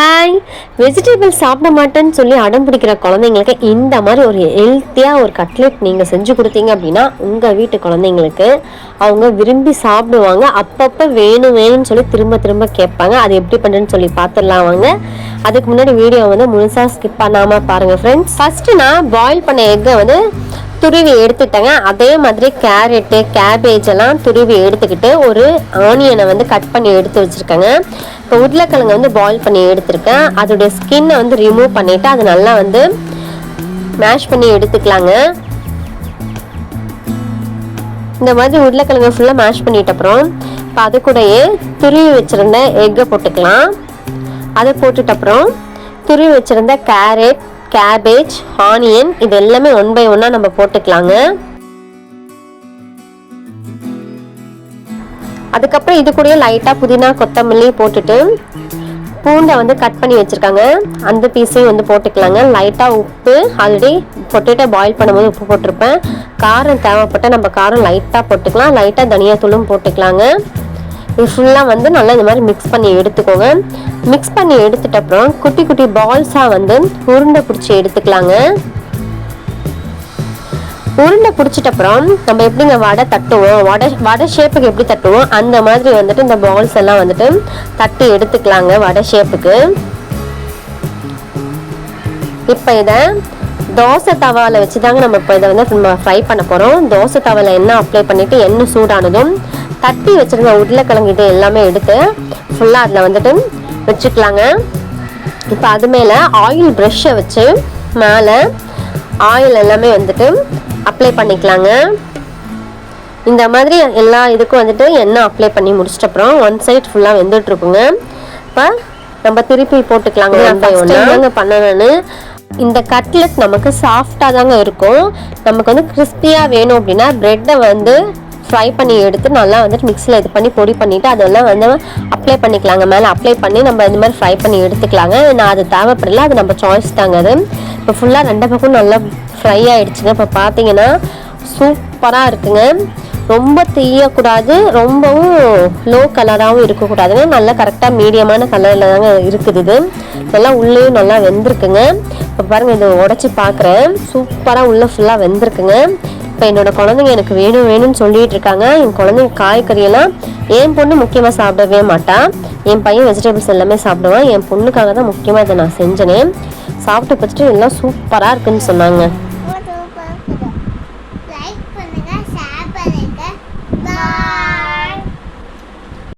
Hi vegetable சாப்பிட மாட்டேன்னு சொல்லி அடம் பிடிக்கிற குழந்தைங்களுக்கு இந்த மாதிரி ஒரு ஹெல்த்தியாக ஒரு கட்லெட் நீங்கள் செஞ்சு கொடுத்தீங்க அப்படின்னா உங்கள் வீட்டு குழந்தைங்களுக்கு அவங்க விரும்பி சாப்பிடுவாங்க. அப்பப்போ வேணும் வேணும்னு சொல்லி திரும்ப திரும்ப கேட்பாங்க. அது எப்படி பண்ணுறேன்னு சொல்லி பார்த்துடலாம் வாங்க. அதுக்கு முன்னாடி வீடியோ வந்து முழுசாக ஸ்கிப் பண்ணாமல் பாருங்கள் ஃப்ரெண்ட்ஸ் ஃபஸ்ட்டு நான் பாயில் பண்ண எக்கை வந்து துருவி எடுத்துட்டேங்க. அதே மாதிரி கேரட்டு கேபேஜ் எல்லாம் துருவி எடுத்துக்கிட்டு ஒரு ஆனியனை வந்து கட் பண்ணி எடுத்து வச்சுருக்கேங்க. இப்போ உருளைக்கிழங்கு வந்து பாயில் பண்ணி எடுத்திருக்கேன். அதோடைய ஸ்கின்னை வந்து ரிமூவ் பண்ணிவிட்டு அது நல்லா வந்து மேஷ் பண்ணி எடுத்துக்கலாங்க. இந்த மாதிரி உருளைக்கிழங்கு ஃபுல்லாக மேஷ் பண்ணிட்ட அப்புறம் இப்போ அது கூடயே துருவி வச்சுருந்த எக்கை போட்டுக்கலாம். அதை போட்டுட்ட அப்புறம் துருவி வச்சுருந்த கேரட் கேபேஜ் ஆனியன் இது எல்லாமே ஒன் பை ஒன்னாக நம்ம போட்டுக்கலாங்க. அதுக்கப்புறம் இது கூடயே லைட்டாக புதினா கொத்தமல்லி போட்டுட்டு பூண்டை வந்து கட் பண்ணி வச்சுருக்காங்க. அந்த பீஸையும் வந்து போட்டுக்கலாங்க. லைட்டாக உப்பு ஆல்ரெடி பொட்டேட்டோ பாயில் பண்ணும்போது உப்பு போட்டிருப்பேன். காரம் தேவைப்பட்டால் நம்ம காரம் லைட்டாக போட்டுக்கலாம். லைட்டாக தனியாத்தூளும் போட்டுக்கலாங்க. இது ஃபுல்லாக வந்து நல்லா இந்த மாதிரி மிக்ஸ் பண்ணி எடுத்துக்கோங்க. மிக்ஸ் பண்ணி எடுத்துட்ட அப்புறம் குட்டி குட்டி பால்ஸாக வந்து உருண்டை பிடிச்சி எடுத்துக்கலாங்க. உருண்டை பிடிச்சிட்ட அப்புறம் நம்ம எப்படிங்க வடை தட்டுவோம்? வடை வடை ஷேப்புக்கு எப்படி தட்டுவோம்? அந்த மாதிரி வந்துட்டு இந்த பால்ஸ் எல்லாம் வந்துட்டு தட்டி எடுத்துக்கலாங்க வடை ஷேப்புக்கு இப்போ இதை தோசை தவாவில் வச்சு தாங்க நம்ம இப்போ இதை வந்து நம்ம ஃப்ரை பண்ண போகிறோம் தோசை தவாவில் எண்ணெய் அப்ளை பண்ணிவிட்டு எண்ணெய் சூடானதும் தட்டி வச்சுருந்த உருளைக்கிழங்கு இது எல்லாமே எடுத்து ஃபுல்லாக அதில் வந்துட்டு வச்சுக்கலாங்க. இப்போ அது மேலே ஆயில் ப்ரெஷ்ஷை வச்சு மேலே ஆயில் எல்லாமே வந்துட்டு அப்ளை பண்ணிக்கலாங்க. இந்த மாதிரி எல்லா இதுக்கும் வந்துட்டு எண்ணெய் அப்ளை பண்ணி முடிச்சிட்ட அப்புறம் ஒன் சைட் ஃபுல்லாக வெந்துட்டுருக்குங்க. இப்போ நம்ம திருப்பி போட்டுக்கலாங்க தாங்க பண்ணணும்னு. இந்த கட்லெட் நமக்கு சாஃப்டாக தாங்க இருக்கும். நமக்கு வந்து கிறிஸ்பியாக வேணும் அப்படின்னா ப்ரெட்டை வந்து ஃப்ரை பண்ணி எடுத்து நல்லா வந்துட்டு மிக்ஸியில் இது பண்ணி பொடி பண்ணிவிட்டு அதெல்லாம் வந்து அப்ளை பண்ணிக்கலாங்க. மேலே அப்ளை பண்ணி நம்ம இந்த மாதிரி ஃப்ரை பண்ணி எடுத்துக்கலாங்க. நான் அது தேவைப்படல அது நம்ம சாய்ஸ் தாங்க அது. இப்போ ஃபுல்லாக ரெண்டு பக்கம் நல்லா ஃப்ரை ஆகிடுச்சுங்க இப்போ பார்த்தீங்கன்னா சூப்பராக இருக்குங்க. ரொம்ப தீயக்கூடாது ரொம்பவும் லோ கலராகவும் இருக்கக்கூடாதுங்க. நல்லா கரெக்டாக மீடியமான கலரில் தாங்க இருக்குது இது. நல்லா உள்ளேயும் நல்லா வெந்திருக்குங்க. இப்போ பாருங்கள் இதை உடச்சி பார்க்குறேன் சூப்பராக உள்ளே ஃபுல்லாக வெந்திருக்குங்க. இப்போ என்னோட குழந்தைங்க எனக்கு வேணும் வேணும்னு சொல்லிட்டு இருக்காங்க. என் குழந்தைங்க காய்கறியெல்லாம் என் பொண்ணு முக்கியமாக சாப்பிடவே மாட்டான் என் பையன் வெஜிடபிள்ஸ் எல்லாமே சாப்பிடுவான். என் பொண்ணுக்காக தான் முக்கியமாக இதை நான் செஞ்சனேன் சாப்பிட்டு பார்த்துட்டு எல்லாம் சூப்பராக இருக்குன்னு சொன்னாங்க.